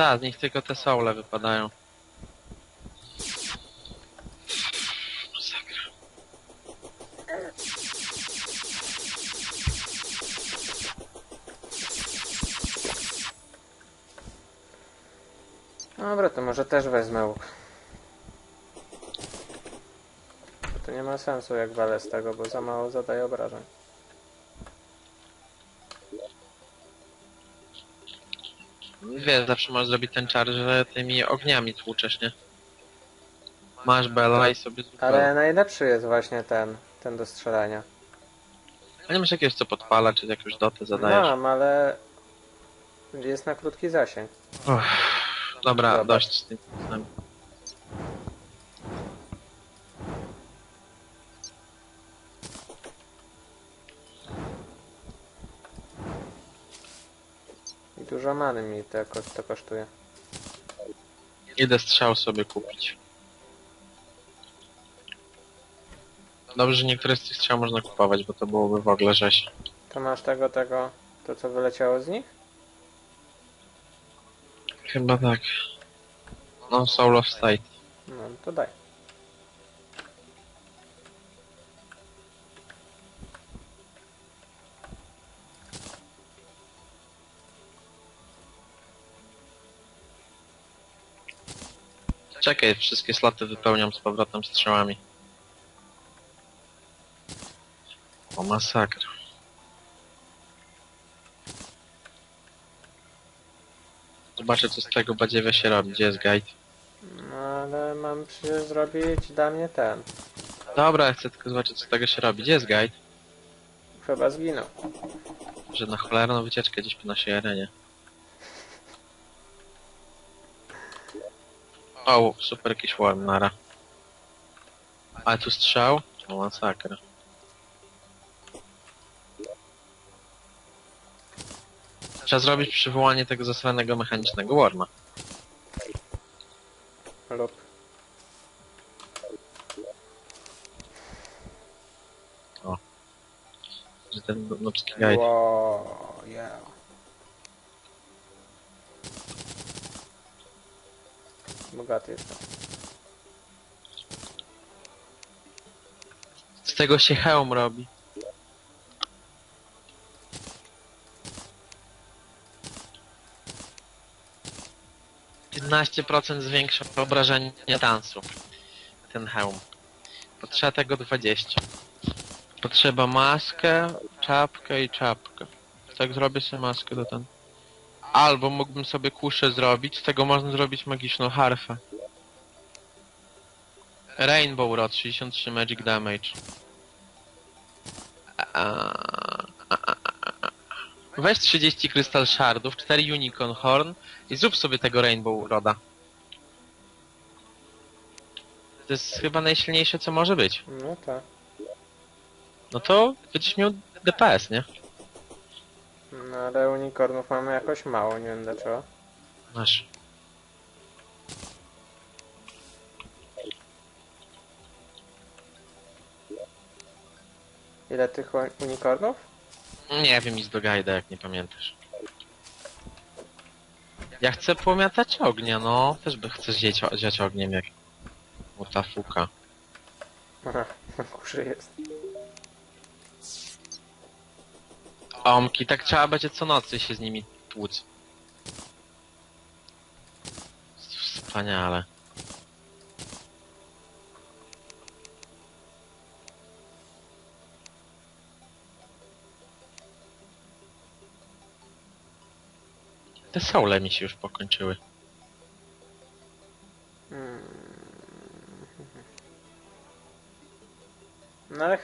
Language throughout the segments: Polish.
Tak, z nich tylko te soule wypadają. Dobra, to może też wezmę łuk. To nie ma sensu jak walę z tego, bo za mało zadaje obrażeń. Wiesz, zawsze możesz zrobić ten czar, że tymi ogniami tłuczesz, nie? Masz bela i sobie zrób Ale bela. najlepszy jest właśnie ten, ten do strzelania. A nie masz jakiegoś co podpala, czy jakąś dotę zadajesz? Mam, ale jest na krótki zasięg. Dobra, Dobra. dość z tym. Dużo many mi to, ko- to kosztuje. Idę strzał sobie kupić. Dobrze, że niektóre z tych strzał można kupować, bo to byłoby w ogóle rzeź. To masz tego, tego, to co wyleciało z nich? Chyba tak. No, Soul of State. No, to daj. Czekaj, wszystkie sloty wypełniam z powrotem strzałami. O masakra. Zobaczę co z tego badziewia się robi. Gdzie jest guide? No, ale mam przecież zrobić dla mnie ten. Dobra, ja chcę tylko zobaczyć co z tego się robi. Gdzie jest guide? Chyba zginął. Że na cholerną wycieczkę gdzieś po naszej arenie. O, super jakiś worm, nara. Ale tu strzał? O, masakra. Trzeba zrobić przywołanie tego zasranego mechanicznego worma. Lub. Że ten nubski guide. Wow, yeah. Bogaty jestem. Z tego się hełm robi. Procent zwiększa obrażenie tansu. Ten hełm. Potrzeba tego 20. Potrzeba maskę, czapkę i czapkę. Tak zrobię sobie maskę do ten. Albo mógłbym sobie kuszę zrobić, z tego można zrobić magiczną harfę. Rainbow Rod 63 Magic Damage. Weź 30 Crystal Shardów, 4 Unicorn Horn i zrób sobie tego Rainbow Roda. To jest chyba najsilniejsze co może być. No tak. No to będziesz miał DPS, nie? No ale unicornów mamy jakoś mało, nie wiem dlaczego. Masz. Ile tych u- unicornów? Nie wiem, nic do guida, jak nie pamiętasz. Ja chcę pomiatać ognia, no. Też by chcę zjeść, ogniem jak... Mota fuka. Aha, kurzy jest. Omki, tak trzeba będzie co nocy się z nimi tłuc. Wspaniale. Te soule mi się już pokończyły. Hmm. No ale...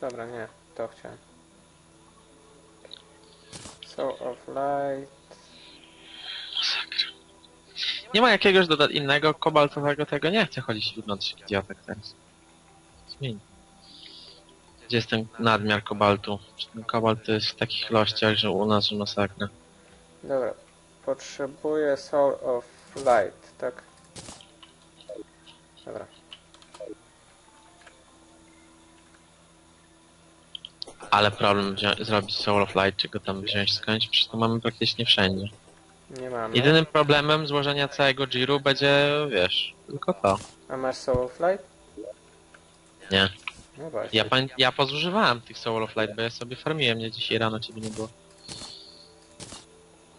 Dobra, nie. To chciałem. Soul of Light. Masakra. Nie ma jakiegoś dodat innego kobaltowego tego? Nie chcę chodzić w nocy jak idiotek teraz. Zmień. Gdzie jest ten nadmiar kobaltu? Czy Ten kobalt to jest w takich ilościach, że u nas że masakra. Dobra. Potrzebuję Soul of Light, tak? Dobra. Ale problem zrobić Soul of Light, czy go tam wziąć skądś, przecież to mamy praktycznie wszędzie. Nie mamy. Jedynym problemem złożenia całego Jiru będzie, wiesz, tylko to. A masz Soul Flight? Nie. No właśnie. Ja, pan, ja pozużywałem tych Soul of Light, bo ja sobie farmiłem, nie dzisiaj rano ciebie nie było.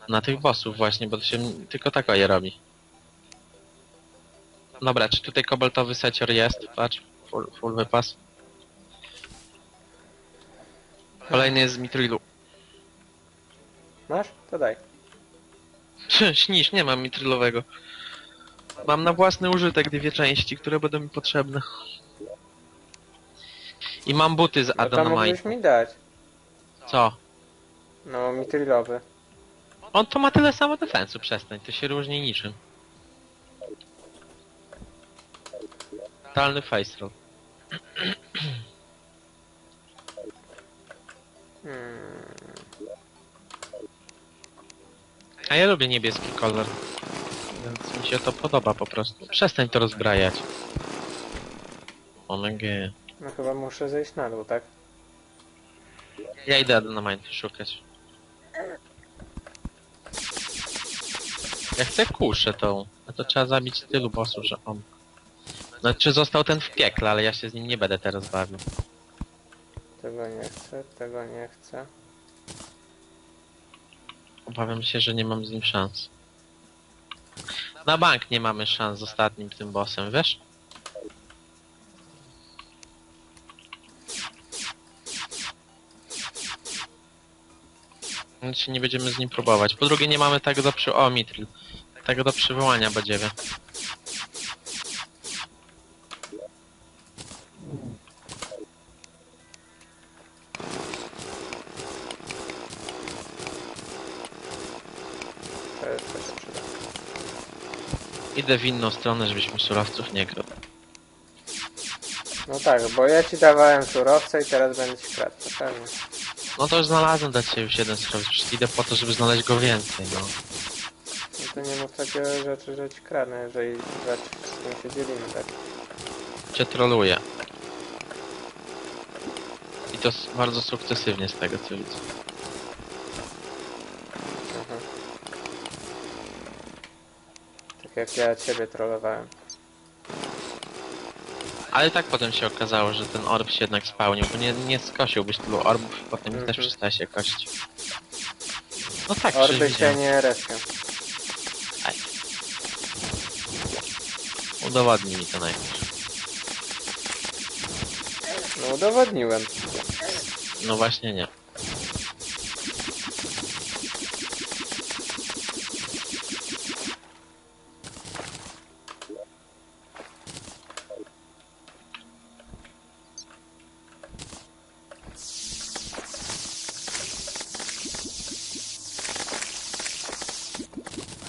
Na tych bossów właśnie, bo to się tylko tak je robi. Dobra, czy tutaj kobaltowy secior jest? Patrz, full, full wypas. Kolejny jest z Mitrilu. Masz? To daj. Śnisz, nie mam mitrylowego. Mam na własny użytek dwie części, które będą mi potrzebne. I mam buty z No to Adonamite. mógłbyś mi dać. Co? No, mitrylowy. On to ma tyle samo defensu, przestań, to się różni niczym. Totalny face roll. Hmm. A ja lubię niebieski kolor. Więc mi się to podoba po prostu. Przestań to rozbrajać. Omega. No chyba muszę zejść na dół, tak? Ja idę na Mind szukać. Ja chcę kuszę tą. A to trzeba zabić tylu bossów, że on... Znaczy został ten w piekle, ale ja się z nim nie będę teraz bawił. Tego nie chcę, tego nie chcę. Obawiam się, że nie mam z nim szans. Na bank nie mamy szans z ostatnim tym bossem, wiesz? Znaczy nie będziemy z nim próbować. Po drugie nie mamy tego do przy... O, Mitril. Tego do przywołania badziewie. Idę w inną stronę, żebyśmy surowców nie grał. No tak, bo ja ci dawałem surowce i teraz będę ci kradł, to pewnie. No to już znalazłem dla ciebie już jeden surowiec. Przecież idę po to, żeby znaleźć go więcej, no. No to nie mów takie rzeczy, że ci kradnę, jeżeli z tym się dzielimy, tak? cię troluje. I to s- bardzo sukcesywnie z tego co widzę. Mhm. Tak jak ja ciebie trollowałem. Ale tak potem się okazało, że ten orb się jednak spełnił, bo nie, nie skosiłbyś tylu orbów i potem też Mhm. przestałeś się kosić. No tak, Orby się nie respią. Udowodnij mi to najpierw. No udowodniłem. No właśnie nie.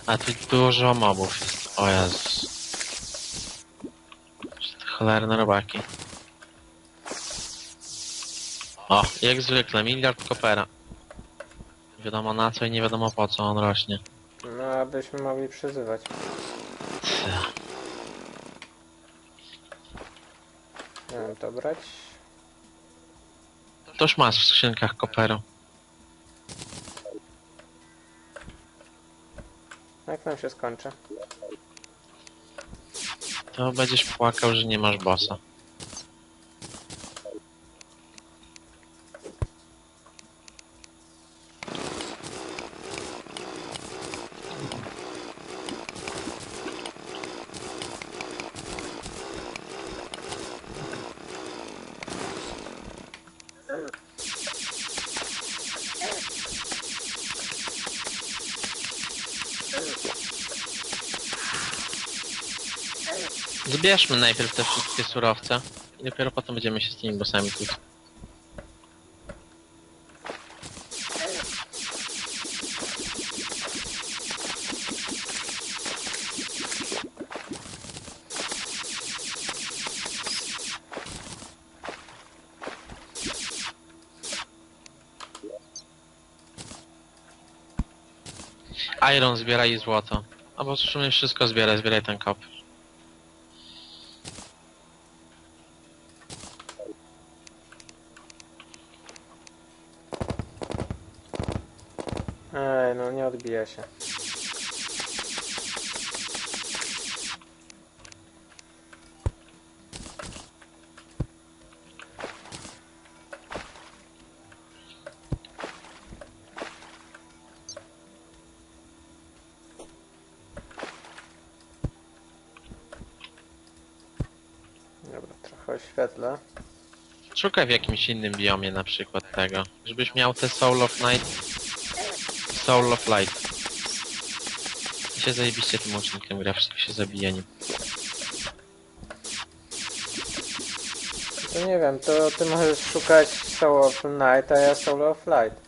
A tu dużo mobów jest. O Jezus. Cholerne robaki. O, jak zwykle, miliard kopera. Nie wiadomo na co i nie wiadomo po co on rośnie. No abyśmy mogli przyzywać. Nie wiem, to brać. Toż masz w skrzynkach koperu. Nam się skończy? To będziesz płakał, że nie masz bossa. Zbierzmy najpierw te wszystkie surowce i dopiero potem będziemy się z tymi bossami tu. Iron zbieraj i złoto. Albo w sumie wszystko zbieraj, zbieraj ten kop. Ej, no nie odbija się. Dobra, trochę oświetlę. Szukaj w jakimś innym biomie na przykład tego. Żebyś miał te Soul of Night Soul of Light. I się zajebiście tym łucznikiem gra, wszystko się zabija nim. To nie wiem, to ty możesz szukać Soul of Night, a ja Soul of Light.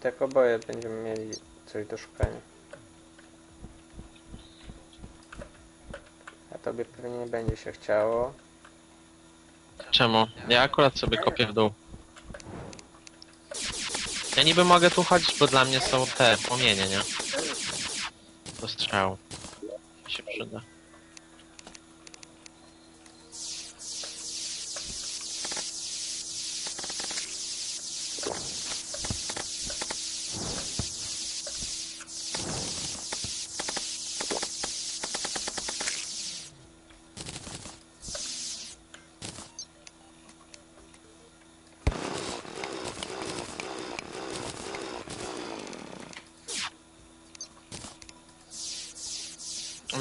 Tak oboje będziemy mieli coś do szukania. A tobie pewnie nie będzie się chciało. Czemu? Ja akurat sobie kopię w dół. Ja niby mogę tu chodzić, bo dla mnie są te płomienie, nie? Do strzału. Mi się przyda.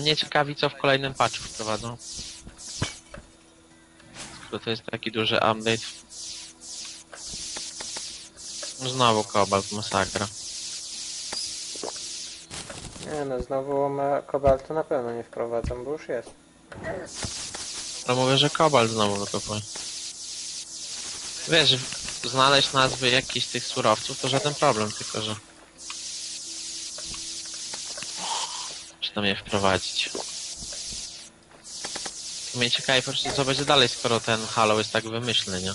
Mnie ciekawi, co w kolejnym patchu wprowadzą. Skoro to jest taki duży update. Znowu kobalt, masakra. Nie no, znowu ma kobaltu na pewno nie wprowadzam, bo już jest. No mówię, że kobalt znowu wykopuje. Wiesz, znaleźć nazwy jakichś tych surowców to żaden problem, tylko że... Tam je wprowadzić? Mnie ciekawi po prostu co będzie dalej, skoro ten Halo jest tak wymyślny, nie?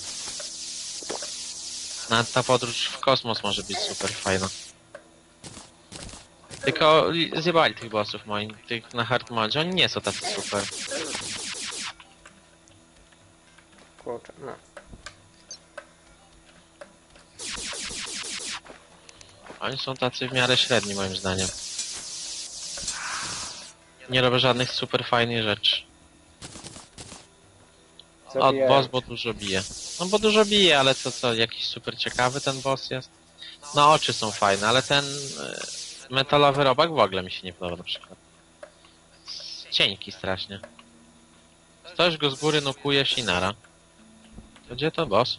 Nawet ta podróż w kosmos może być super fajna. Tylko li- zjebali tych bossów moim, tych na hard modzie, oni nie są tacy super. Kurczę, no. Oni są tacy w miarę średni moim zdaniem. Nie robię żadnych super fajnych rzeczy. Od Zabijają boss, bo dużo bije. No bo dużo bije, ale to co, jakiś super ciekawy ten boss jest? No oczy są fajne, ale ten e, metalowy robak w ogóle mi się nie podoba na przykład. Cienki strasznie. Stoisz go z góry, nukujesz i nara. To gdzie to boss?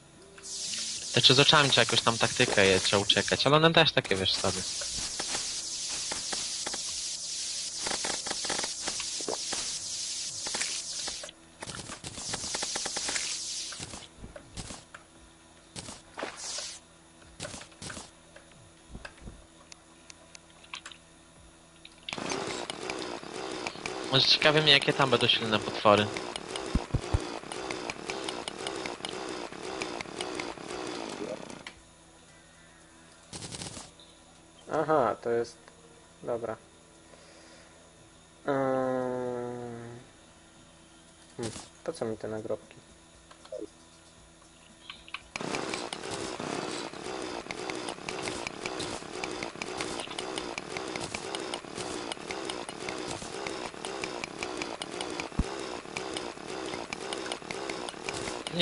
Te czy z oczami trzeba jakoś tam taktykę je, trzeba uciekać, ale one też takie wiesz sobie. Może ciekawe mnie jakie tam będą silne potwory. Aha, to jest... Dobra. Ym... Hmm. Po co mi te nagrobki?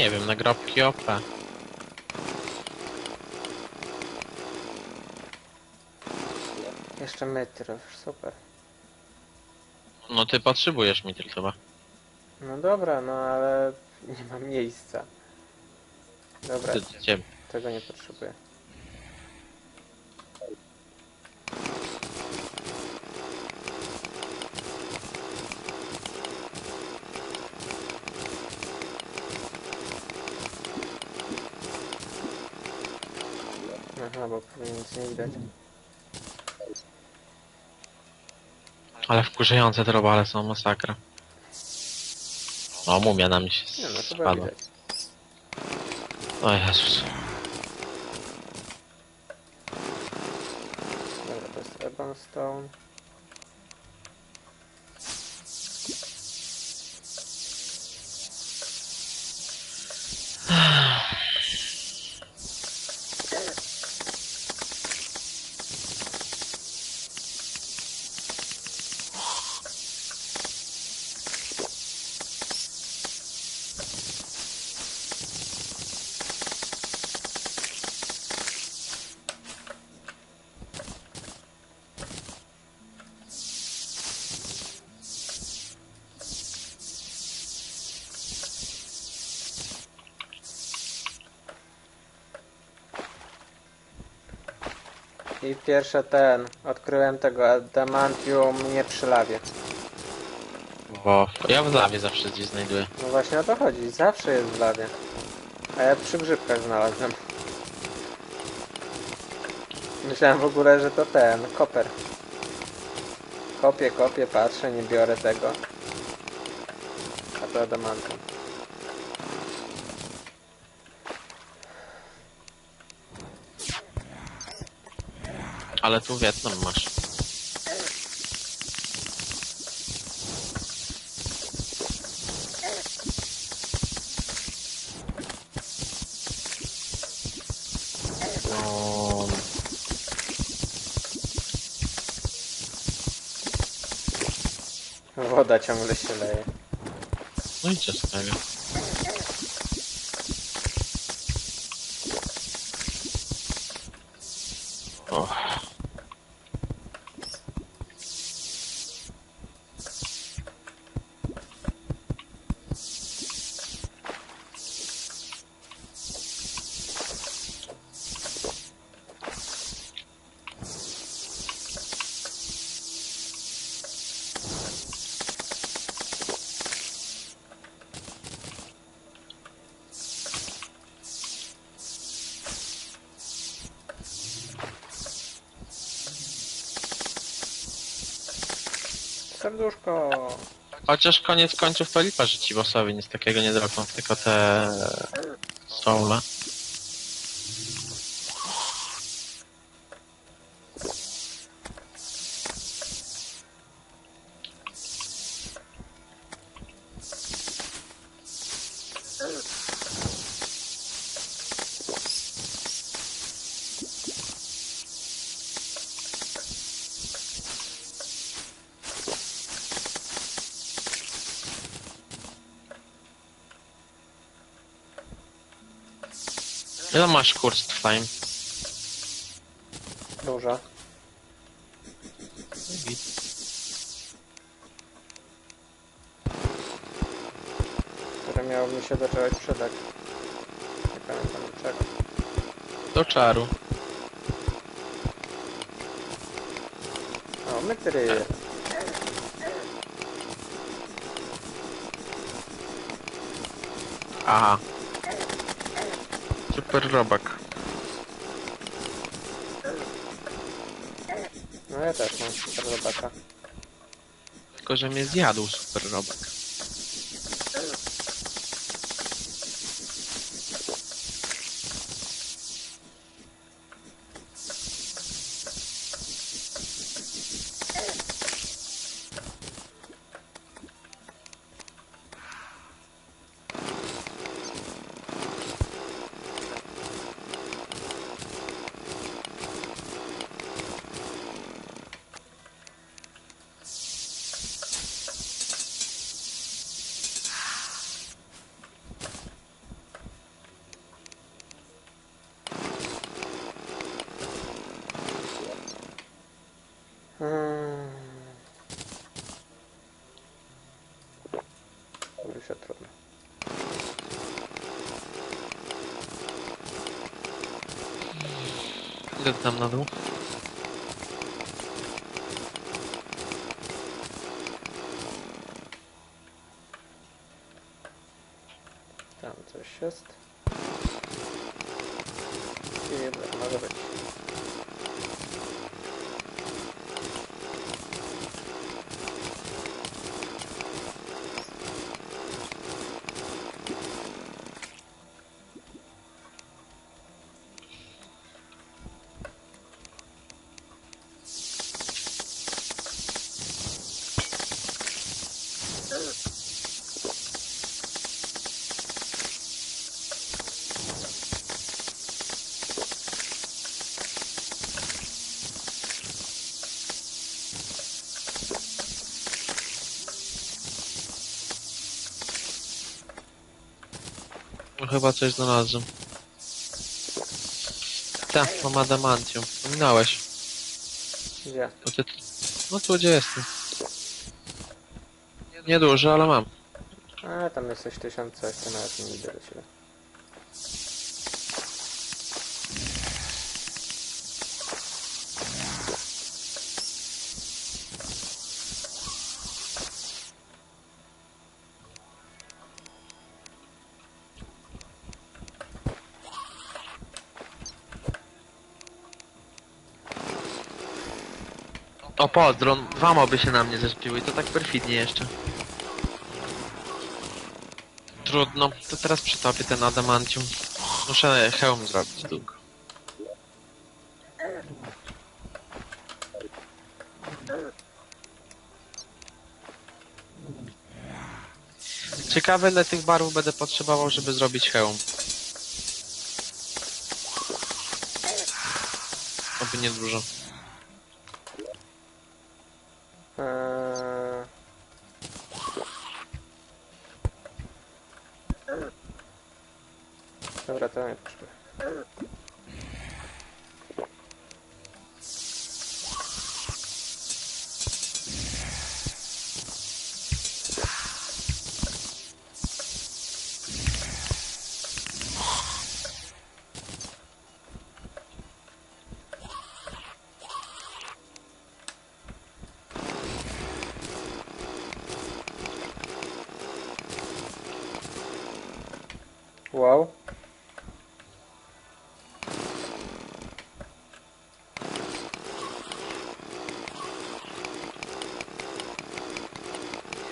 Nie wiem, nagrobki OP. Jeszcze metr, super. No ty potrzebujesz mitry chyba. No dobra, no ale nie ma miejsca. Dobra, Ty, tego nie potrzebuję. Aha, bo pewnie nic nie widać. Ale wkurzające te robale są masakra. O, mumia na mnie się Nie no, chyba spadła. widać. O Jezus. I pierwsze ten, odkryłem tego adamantium nie przy lawie. Bo ja w lawie zawsze gdzieś znajduję. No właśnie o to chodzi, zawsze jest w lawie. A ja przy grzybkach znalazłem. Myślałem w ogóle, że to ten, koper. Kopię, kopię, patrzę, nie biorę tego. A to adamantium. Ale tu Wietnam masz. No, Woda ciągle się leje. no i co z tego? Serduszko. Chociaż koniec końców to lipa, że ci bossowie nic takiego nie dropią, tylko te soule. Masz kurs time? Dużo. Które miało mi się do czegoś przydać. Nie pamiętam czego. Do czaru. O, mytry. Aha. Super robak. No ja też mam super robaka. Tylko, że mnie zjadł super robak. Hmm. Mówi się trudno. Idę tam na dół. Tam coś jest. I dobra, może być. No, chyba coś znalazłem. Tak, mam adamantium. Minąłeś. Gdzie? No, ty... no tu gdzie jestem. Niedużo, ale mam. A, tam jesteś tysiąc coś, to nawet nie idę do ciebie. O, pozdro, dwa moby się na mnie zespiły i to tak perfidnie jeszcze. Trudno, to teraz przytopię ten adamantium. Muszę hełm zrobić długo. Ciekawe ile tych barwów będę potrzebował, żeby zrobić hełm. Oby nie dużo. Wow.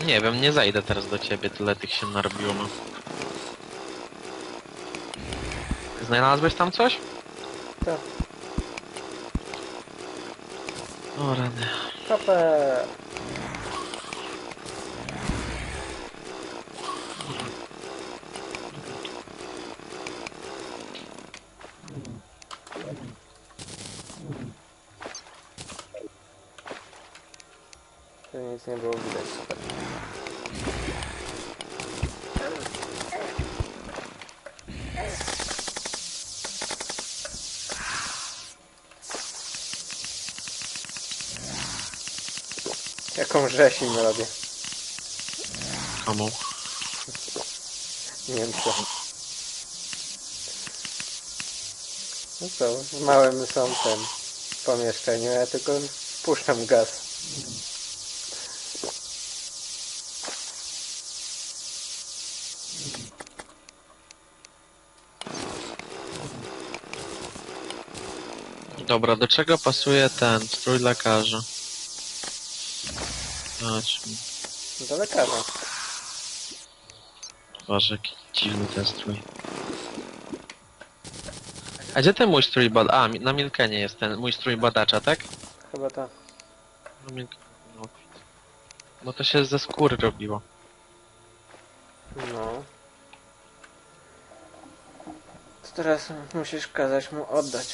Nie wiem, nie zajdę teraz do ciebie, tyle tych się narobiło. No. Znalazłeś tam coś? Tak. O rany. Kapę. Nic nie było widać. Super. Jaką rzeź im robię. Komu? Nie wiem co. No co, w małym są tym pomieszczeniu, ja tylko wpuszczam gaz. Dobra, do czego pasuje ten strój lekarza? Zobaczmy. Do lekarza. Boże, jaki dziwny ten strój. A gdzie ten mój strój bad... A, mi- na Milkenie jest ten mój strój badacza, tak? Chyba tak. Na Milk... no. Bo to się ze skóry robiło. No. To teraz musisz kazać mu oddać.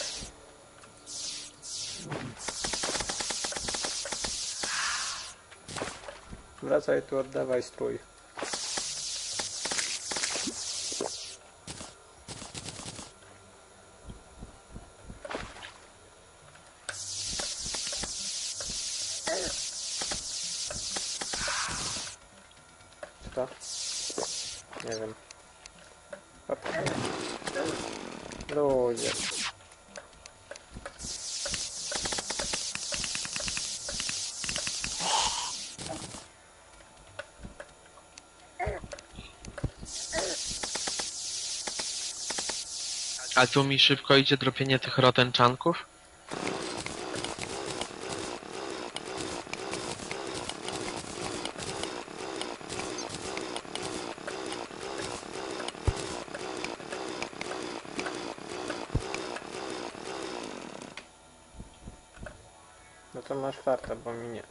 Wracaj tu, oddawaj strój. Co to? Nie wiem. Hop. A tu mi szybko idzie dropienie tych rotenczanków? No to masz farta, bo mi nie.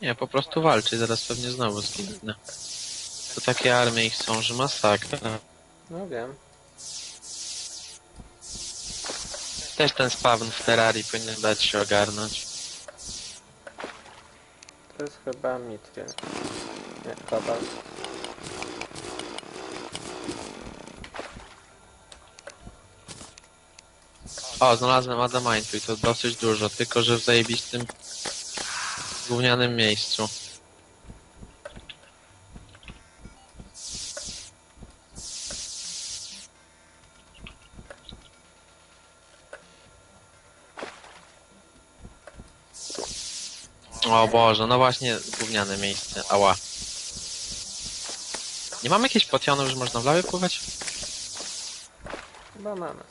Nie, po prostu walczy, zaraz pewnie znowu zginę. To takie armie ich są, że masakra. No wiem. Też ten spawn w Terrarii powinien dać się ogarnąć. To jest chyba mitwie. Nie, kobalt. O, znalazłem Adamantu i to dosyć dużo, tylko że w zajebistym gównianym miejscu. O Boże, no właśnie gówniane miejsce, ała. Nie mam jakichś potionów, że można w lawie pływać? Chyba mamy.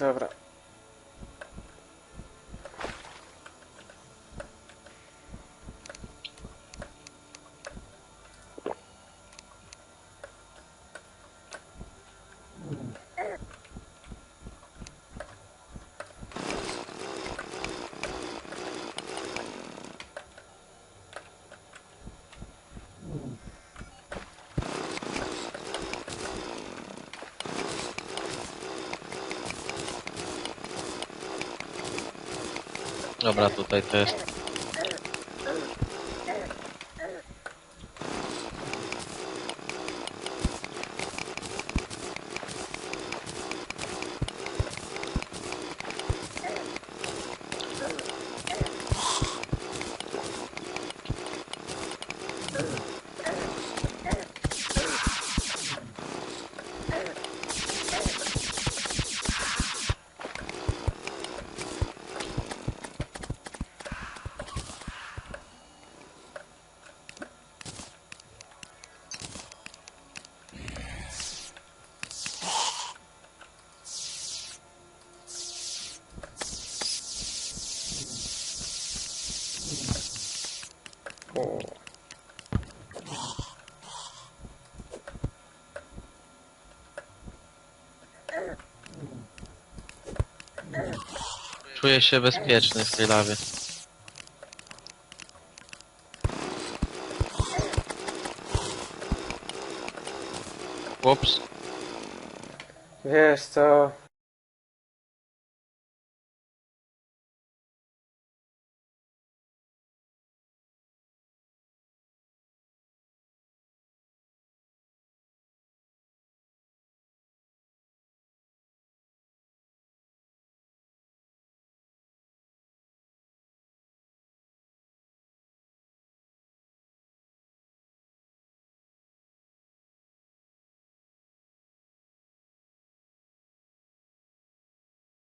Dobra. Dobra, tutaj to jest. Czuję się bezpieczny w tej lawie. Ups. Wiesz co?